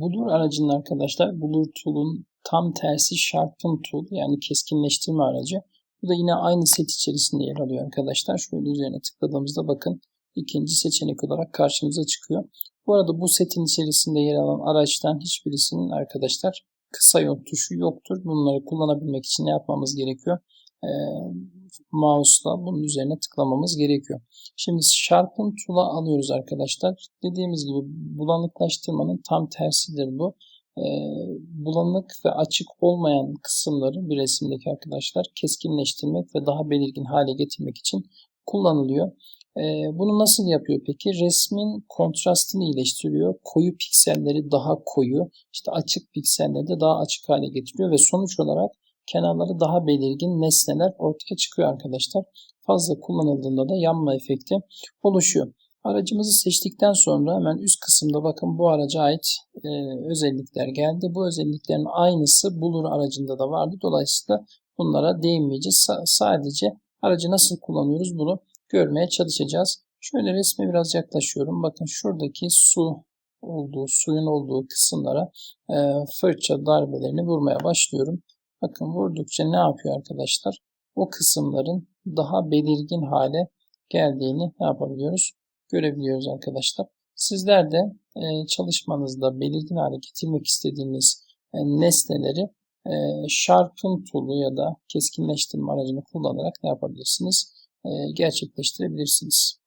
Blur aracının arkadaşlar Blur Tool'un tam tersi Sharpen Tool yani keskinleştirme aracı. Bu da yine aynı set içerisinde yer alıyor arkadaşlar. Şöyle üzerine tıkladığımızda bakın ikinci seçenek olarak karşımıza çıkıyor. Bu arada bu setin içerisinde yer alan araçtan hiçbirisinin arkadaşlar kısa yol tuşu yoktur. Bunları kullanabilmek için ne yapmamız gerekiyor? Ee, mouse'la bunun üzerine tıklamamız gerekiyor. Şimdi Sharpen Tool'a alıyoruz arkadaşlar. Dediğimiz gibi bulanıklaştırmanın tam tersidir bu. Ee, bulanık ve açık olmayan kısımları bir resimdeki arkadaşlar keskinleştirmek ve daha belirgin hale getirmek için kullanılıyor. Ee, bunu nasıl yapıyor peki? Resmin kontrastını iyileştiriyor. Koyu pikselleri daha koyu, işte açık pikselleri de daha açık hale getiriyor ve sonuç olarak kenarları daha belirgin nesneler ortaya çıkıyor arkadaşlar. Fazla kullanıldığında da yanma efekti oluşuyor. Aracımızı seçtikten sonra hemen üst kısımda bakın bu araca ait e, özellikler geldi. Bu özelliklerin aynısı Bulur aracında da vardı. Dolayısıyla bunlara değinmeyeceğiz. Sa sadece aracı nasıl kullanıyoruz bunu görmeye çalışacağız. Şöyle resme biraz yaklaşıyorum. Bakın şuradaki su olduğu, suyun olduğu kısımlara e, fırça darbelerini vurmaya başlıyorum. Bakın vurdukça ne yapıyor arkadaşlar? O kısımların daha belirgin hale geldiğini ne yapabiliyoruz? Görebiliyoruz arkadaşlar. Sizler de e, çalışmanızda belirgin hale getirmek istediğiniz e, nesneleri e, Sharpen tool'u ya da keskinleştirme aracını kullanarak ne yapabilirsiniz? E, gerçekleştirebilirsiniz.